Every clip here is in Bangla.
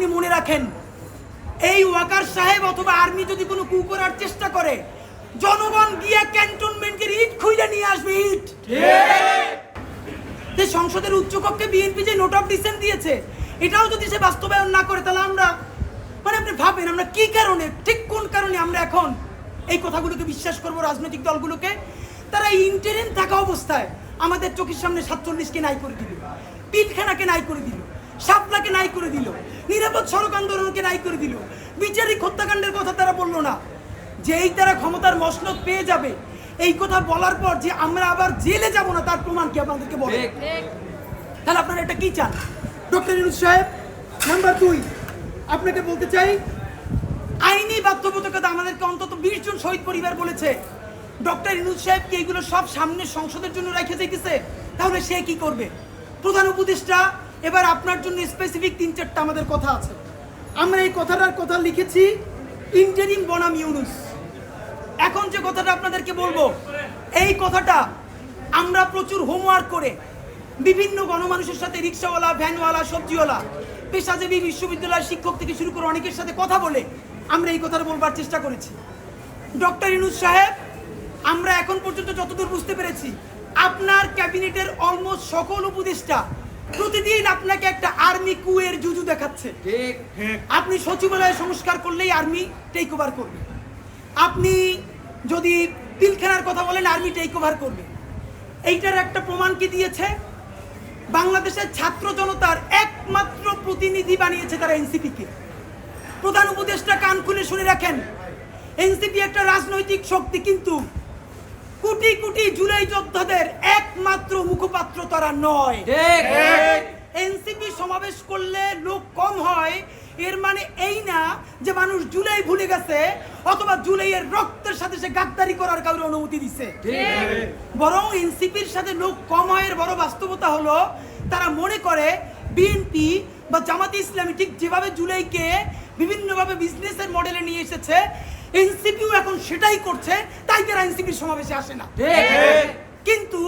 আপনি মনে রাখেন, এই ওয়াকার সাহেব অথবা আর্মি যদি কোনো কু করার চেষ্টা করে, জনগণ গিয়ে ক্যান্টনমেন্টের ইট খুঁজে নিয়ে আসবে, ইট। যে সংসদের উচ্চকক্ষে বিএনপি যে নোট অফ ডিসেন্ট দিয়েছে, এটাও যদি সে বাস্তবায়ন না করে, তাহলে আমরা মানে আপনি ভাবেন, আমরা কি কারণে, ঠিক কোন কারণে আমরা এখন এই কথাগুলোকে বিশ্বাস করব রাজনৈতিক দলগুলোকে? তারা ইন্টারিম থাকা অবস্থায় আমাদের চোখের সামনে সাতচল্লিশকে নাই করে দিল পিলখানাকে নাই করে দিল। শাপলাকে নাই করে দিল। নিরাপদ সড়ক আন্দোলনকে নাই করে দিল। বিচারিক হত্যাকাণ্ডের কথা তারা বলল না। যেই তারা ক্ষমতার মসনদ পেয়ে যাবে এই কথা বলার পর যে আমরা আবার জেলে যাব না তার প্রমাণ কি আপনাদেরকে বলে? তাহলে আপনারা এটা কি চান? ডক্টর ইনুস সাহেব নাম্বার দুই আপনাকে বলতে চাই আইনি বাধ্যবাধকতা আমাদেরকে অন্তত বিশ জন শহীদ পরিবার বলেছে। ডক্টর ইনুস সাহেব কি এগুলো সব সামনে সংসদের জন্য রেখে যাইতেছে? তাহলে সে কি করবে? প্রধান উপদেষ্টা এবার আপনার জন্য স্পেসিফিক তিন চারটা আমাদের কথা আছে। আমরা এই কথাটার কথা লিখেছি, ইন্টারিম বনাম ইউনুস। এখন যে কথাটা আপনাদেরকে বলব, এই কথাটা আমরা প্রচুর হোমওয়ার্ক করে বিভিন্ন গণমানুষের সাথে রিক্সাওয়ালা, ভ্যানওয়ালা, সবজিওয়ালা, পেশাজীবী বিশ্ববিদ্যালয়ের শিক্ষক থেকে শুরু করে অনেকের সাথে কথা বলে আমরা এই কথাটা বলবার চেষ্টা করেছি। ডক্টর ইনুস সাহেব, আমরা এখন পর্যন্ত যতদূর বুঝতে পেরেছি, আপনার ক্যাবিনেটের অলমোস্ট সকল উপদেষ্টা প্রতিদিন আপনাকে একটা আর্মি কুয়ের জুজু দেখাচ্ছে। ঠিক আপনি সচিবালয় সংস্কার করলেই আর্মি টেক ওভার করবে। আপনি যদি পিলখানার কথা বলেন আর্মি টেক ওভার করবে। এইটার একটা প্রমাণ কি দিয়েছে? বাংলাদেশের ছাত্র জনতার একমাত্র প্রতিনিধি বানিয়েছে তারা এনসিপিকে। প্রধান উপদেষ্টা কান খুলে শুনে রাখেন এনসিপি একটা রাজনৈতিক শক্তি কিন্তু কোটি কোটি জুলাই যোদ্ধাদের একমাত্র মুখপাত্র তারা নয়। ঠিক। এনসিপি সমাবেশ করলে লোক কম হয়। এর মানে এই না যে মানুষ জুলাই ভুলে গেছে অথবা জুলাইয়ের রক্তের সাথে সে গাদ্দারি করার কাউরে অনুমতি দিছে। বরং এনসিপির সাথে লোক কম হয় এর বড় বাস্তবতা হলো তারা মনে করে বিএনপি বা জামাতে ইসলামী ঠিক যেভাবে জুলাইকে বিভিন্নভাবে বিজনেসের মডেলে নিয়ে এসেছে এনসিপিও এখন সেটাই করছে তাই তারা এনসিপির সমাবেশে আসে না। কিন্তু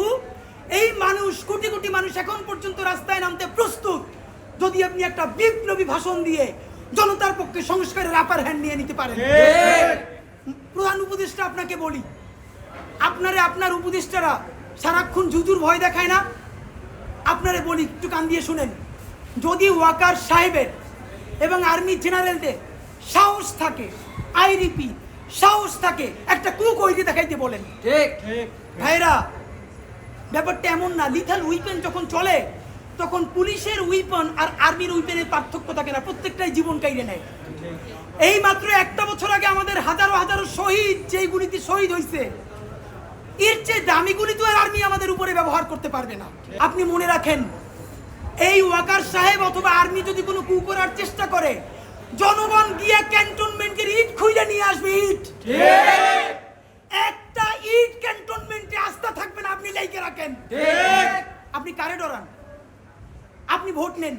এই মানুষ কোটি কোটি মানুষ এখন পর্যন্ত রাস্তায় নামতে প্রস্তুত। যদি আপনি একটা বিপ্লবী ভাষণ দিয়ে জনতার পক্ষে সংস্কারের আপার হ্যান্ড নিয়ে নিতে পারেন। প্রধান উপদেষ্টা আপনাকে বলি আপনারে আপনার উপদেষ্টারা সারাক্ষণ জুজুর ভয় দেখায় না। আপনারে বলি একটু কান দিয়ে শুনেন। যদি ওয়াকার সাহেবের এবং আর্মি জেনারেলদের সাহস থাকে আইরিপি সাহস থাকে একটা কুক ওইটি দেখাইতে বলেন। ঠিক। ভাইরা ব্যাপারটা এমন না লিথাল উইপেন যখন চলে তখন পুলিশের উইপন আর আর্মির উইপেনের পার্থক্য থাকে না প্রত্যেকটাই জীবন কাইরে নেয়। এই মাত্র একটা বছর আগে আমাদের হাজারো হাজারো শহীদ যেই গুলিতে শহীদ হয়েছে এর চেয়ে দামি গুলি তো আর আর্মি আমাদের উপরে ব্যবহার করতে পারবে না। আপনি মনে রাখেন এই ওয়াকার সাহেব অথবা আর্মি যদি কোনো কু করার চেষ্টা করে জনগণ গিয়ে ক্যান্টনমেন্টের ইট খুঁজে নিয়ে আসবে ইট। একটা ইট ক্যান্টনমেন্টে আস্থা থাকবে না আপনি লাইকে রাখেন। আপনি কারে ডরান? আপনি ভোট নেন।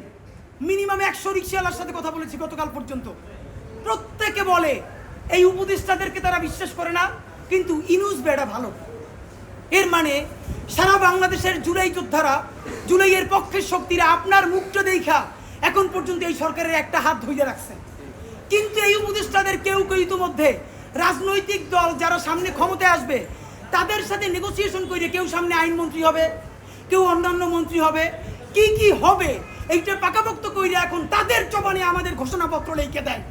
মিনিমাম একশো রিক্সাওয়ালার সাথে কথা বলেছি গতকাল পর্যন্ত। প্রত্যেকে বলে এই উপদেষ্টাদেরকে তারা বিশ্বাস করে না কিন্তু ইনুস বেড়া ভালো। এর মানে সারা বাংলাদেশের জুলাই যোদ্ধারা জুলাইয়ের পক্ষের শক্তিরা আপনার মুখটা দেখা এখন পর্যন্ত এই সরকারের একটা হাত ধইয়ে রাখছে কিন্তু এই উপদেষ্টাদের কেউ কেউ ইতিমধ্যে রাজনৈতিক দল যারা সামনে ক্ষমতায় আসবে তাদের সাথে নেগোসিয়েশন করে কেউ সামনে আইনমন্ত্রী হবে কেউ অন্যান্য মন্ত্রী হবে কি কি হবে এইটা পাকাপোক্ত কইরে এখন তাদের জবানে আমাদের ঘোষণাপত্র লিখে দেয়।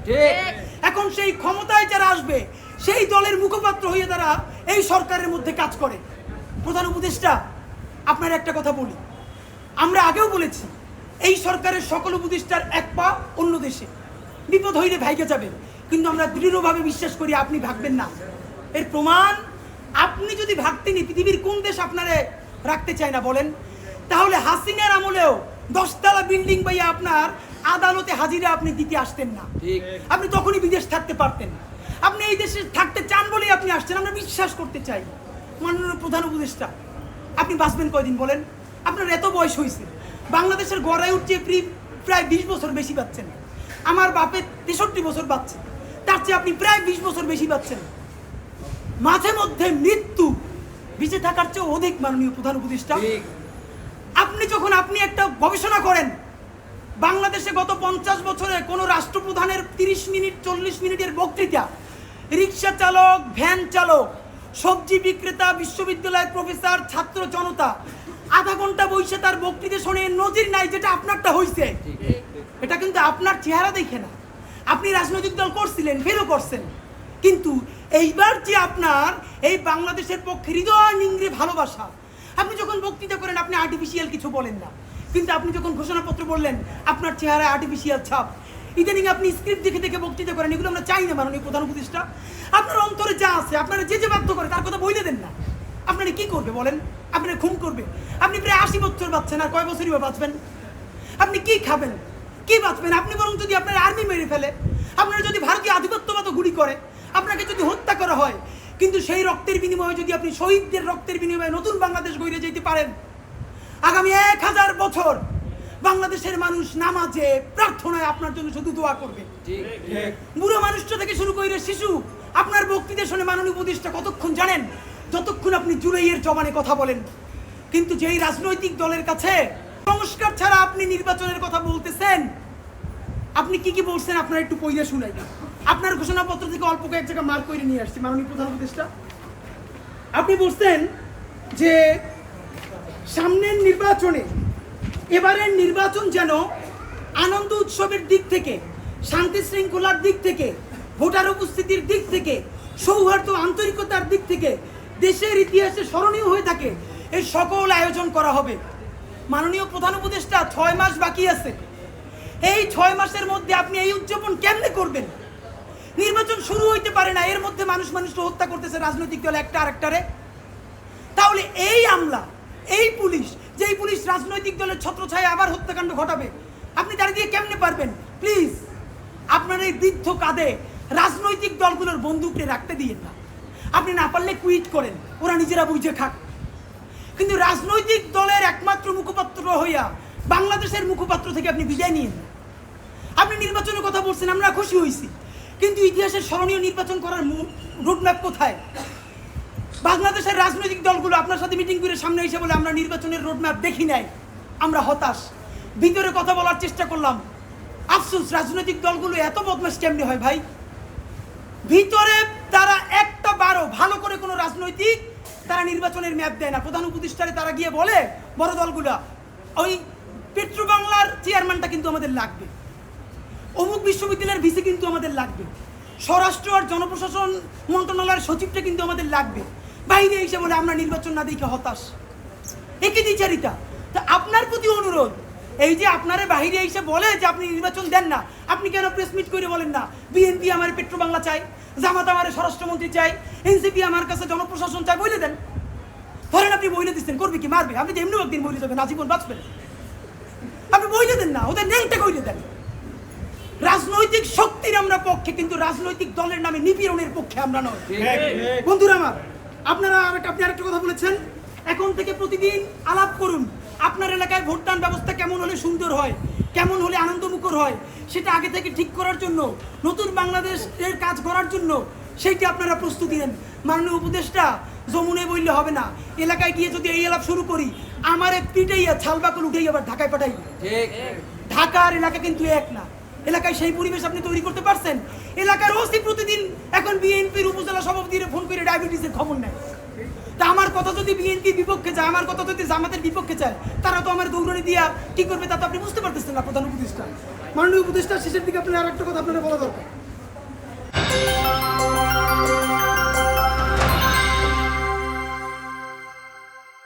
এখন সেই ক্ষমতায় যারা আসবে সেই দলের মুখপাত্র হয়ে তারা এই সরকারের মধ্যে কাজ করে। প্রধান উপদেষ্টা আপনার একটা কথা বলি। আমরা আগেও বলেছি এই সরকারের সকল উপদেষ্টার এক পা অন্য দেশে। বিপদ হইলে ভাইকে যাবে। কিন্তু আমরা দৃঢ়ভাবে বিশ্বাস করি আপনি ভাববেন না। এর প্রমাণ আপনি যদি ভাবতেনি পৃথিবীর কোন দেশ আপনারে রাখতে চায় না বলেন? তাহলে হাসিনার আমলেও দশতলা বিল্ডিং পাইয়া আপনার আদালতে হাজিরা আপনি দিতে আসতেন না। আপনি তখনই বিদেশ থাকতে পারতেন। আপনি এই দেশে থাকতে চান বলেই আপনি আসছেন আমরা বিশ্বাস করতে চাই। মাননীয় প্রধান উপদেষ্টা আপনি বাঁচবেন কয়দিন বলেন? আপনার এত বয়স হয়েছে বাংলাদেশের গড়ায় উঠছে প্রি- প্রায় বিশ বছর বেশি পাচ্ছেন। আমার বাপের তেষট্টি বছর পাচ্ছে। তার চেয়ে আপনি প্রায় বিশ বছর বেশি পাচ্ছেন। মাঝে মধ্যে মৃত্যু বেঁচে থাকার চেয়ে অধিক মাননীয় প্রধান উপদেষ্টা। আপনি যখন আপনি একটা গবেষণা করেন বাংলাদেশে গত পঞ্চাশ বছরে কোনো রাষ্ট্রপ্রধানের তিরিশ মিনিট চল্লিশ মিনিটের বক্তৃতা রিক্সা চালক ভ্যান চালক সবজি বিক্রেতা বিশ্ববিদ্যালয়ের প্রফেসর ছাত্র জনতা আধা ঘণ্টা বসে তার বক্তৃতা শুনে নজির নাই যেটা আপনারটা হয়েছে এটা কিন্তু আপনার চেহারা দেখে না। আপনি রাজনৈতিক দল করছিলেন ফেরও করছেন। কিন্তু এইবার যে আপনার এই বাংলাদেশের পক্ষে হৃদয় নিংড়ে ভালোবাসা, আপনি যখন বক্তৃতা করেন, আপনি আর্টিফিশিয়াল কিছু বলেন না। কিন্তু আপনি যখন ঘোষণাপত্র বললেন, আপনার চেহারায় আর্টিফিশিয়াল ছাপ। ইদানিং আপনি স্ক্রিপ্ট দেখে দেখে বক্তৃতা করেন, এগুলো আমরা চাই না মাননীয় প্রধান উপদেষ্টা। আপনার অন্তরে যা আছে, আপনারা যে যে বাধ্য করে, তার কথা বইলে দেন না। আপনারা কি করবে বলেন? আপনারা খুন করবে আপনি প্রায় আশি বছর বাঁচছেন আর কয় বছরই বা বাঁচবেন? আপনি কি খাবেন? কি বাঁচবেন? আপনি বরং যদি আপনার আর্মি মেরে ফেলে আপনার যদি ভারতীয় আধিপত্যবাদ গুলি করে আপনাকে যদি হত্যা করা হয় কিন্তু সেই রক্তের বিনিময়ে যদি আপনি শহীদদের রক্তের বিনিময়ে নতুন বাংলাদেশ গড়ে যেতে পারেন আগামী এক হাজার বছর বাংলাদেশের মানুষ নামাজে প্রার্থনায় আপনার জন্য শুধু দোয়া করবে। বুড়ো মানুষটা থেকে শুরু করে শিশু আপনার বক্তৃতা শুনে মাননীয় উপদেষ্টা কতক্ষণ জানেন? যতক্ষণ আপনি জুলাইয়ের জবানে কথা বলেন। কিন্তু যেই রাজনৈতিক দলের কাছে সংস্কার ছাড়া আপনি নির্বাচনের কথা বলতেছেন, আপনি কি কি বলছেন আপনার একটু পইলে শুনাই আপনার ঘোষণাপত্র থেকে অল্প কয়েক জায়গা মার্ক করে নিয়ে আসছি, মাননীয় প্রধান উপদেষ্টা। আপনি বলছেন যে সামনের নির্বাচনে এবারের নির্বাচন যেন আনন্দ উৎসবের দিক থেকে, শান্তি শৃঙ্খলার দিক থেকে, ভোটার উপস্থিতির দিক থেকে, সৌহার্দ্য আন্তরিকতার দিক থেকে দেশের ইতিহাসে স্মরণীয় হয়ে থাকে। এই সকল আয়োজন করা হবে। মাননীয় প্রধান উপদেষ্টা, ছয় মাস বাকি আছে। এই ছয় মাসের মধ্যে আপনি এই উদযাপন কেমনে করবেন? নির্বাচন শুরু হইতে পারে না, এর মধ্যে মানুষ মানুষকে হত্যা করতেছে, রাজনৈতিক দল একটা আরেকটারে। তাহলে এই আমলা, এই পুলিশ, যেই পুলিশ রাজনৈতিক দলের ছত্রছায়া আবার হত্যাকাণ্ড ঘটাবে, আপনি দাঁড়িয়ে দিয়ে কেমনে পারবেন? প্লিজ, আপনার এই বৃদ্ধ কাঁধে রাজনৈতিক দলগুলোর বন্দুককে রাখতে দিয়েন না। আপনি না পারলে কুইট করেন। ওরা নিজেরা বুঝে খাক। কিন্তু রাজনৈতিক দলের একমাত্র মুখপাত্র হইয়া বাংলাদেশের মুখপাত্র থেকে আপনি বিদায় নিয়েন। না আপনি নির্বাচনের কথা বলছেন, আমরা খুশি হয়েছি কিন্তু ইতিহাসের স্মরণীয় নির্বাচন করার রোডম্যাপ কোথায়? বাংলাদেশের রাজনৈতিক দলগুলো আপনার সাথে মিটিং করে সামনে এসে বলে, আমরা নির্বাচনের রোডম্যাপ দেখি নাই। আমরা হতাশ। ভিতরে কথা বলার চেষ্টা করলাম। আফসোস, রাজনৈতিক দলগুলো এত বদমাস কেমনি হয় ভাই? ভিতরে তারা একটা বারো, ভালো করে কোনো রাজনৈতিক তারা নির্বাচনের ম্যাপ দেয় না। প্রধান উপদেষ্টারে তারা গিয়ে বলে, বড় দলগুলা, ওই পেট্রো বাংলার চেয়ারম্যানটা কিন্তু আমাদের লাগবে। অমুক বিশ্ববিদ্যালয়ের ভিসি কিন্তু আমাদের লাগবে। স্বরাষ্ট্র আর জনপ্রশাসন মন্ত্রণালয়ের সচিবটা কিন্তু আমাদের লাগবে। বাইরে এসে বলে, আমরা নির্বাচন না দেখে হতাশ। একই দ্বিচারিতা। তো আপনার প্রতি অনুরোধ, এই যে আপনারা বাহিরে এসে বলে যে আপনি নির্বাচন দেন না, আপনি কেন প্রেস মিট করে বলেন না, বিএনপি আমার পেট্রো বাংলা চাই জামাত আমার স্বরাষ্ট্রমন্ত্রী চাই এনসিপি আমার কাছে জনপ্রশাসন চাই বলে দেন। ধরেন আপনি বইলে দিচ্ছেন করবে কি মারবে? আপনি তো এমনিও একদিন বইলে যাবেন আজীবন বাঁচবেন। আপনি বইলে দেন না ওদের নেংটা কইলে দেন। রাজনৈতিক শক্তির আমরা পক্ষে কিন্তু রাজনৈতিক দলের নামে নিপীড়নের পক্ষে আমরা নয়। বন্ধুরা আমার আপনারা আপনি আরেকটা কথা বলেছেন? এখন থেকে প্রতিদিন আলাপ করুন আপনার এলাকায় ভোটদান ব্যবস্থা কেমন হলে সুন্দর হয়? কেমন হলে আনন্দমুখর হয়? সেটা আগে থেকে ঠিক করার জন্য নতুন বাংলাদেশের কাজ করার জন্য সেইটি আপনারা প্রস্তুতি নেন। মাননীয় উপদেষ্টা যমুনে বললে হবে না এলাকায় গিয়ে যদি এই আলাপ শুরু করি আমার এক পিটাইয়া ছালবাকল উঠেই আবার ঢাকায় পাঠাই। ঢাকার এলাকা কিন্তু এক না। এলাকায় সেই পরিবেশ আপনি তৈরি করতে পারছেন। এলাকার ওসি প্রতিদিন এখন বিএনপির উপজেলা সভাপতির ফোন করে ডায়াবেটিসের খবর নেয়। কথা যদি বিএনপি বিপক্ষে যায়, আমার কথা যদি জামাতের বিপক্ষে চায় তারা তো আমার দৌড়নি দিয়া কি করবে তা তো আপনি বুঝতে পারতেছেন না প্রধান উপদেষ্টা। মাননীয় উপদেষ্টা, শেষের দিকে আপনার আর একটা কথা আপনার বলা দরকার।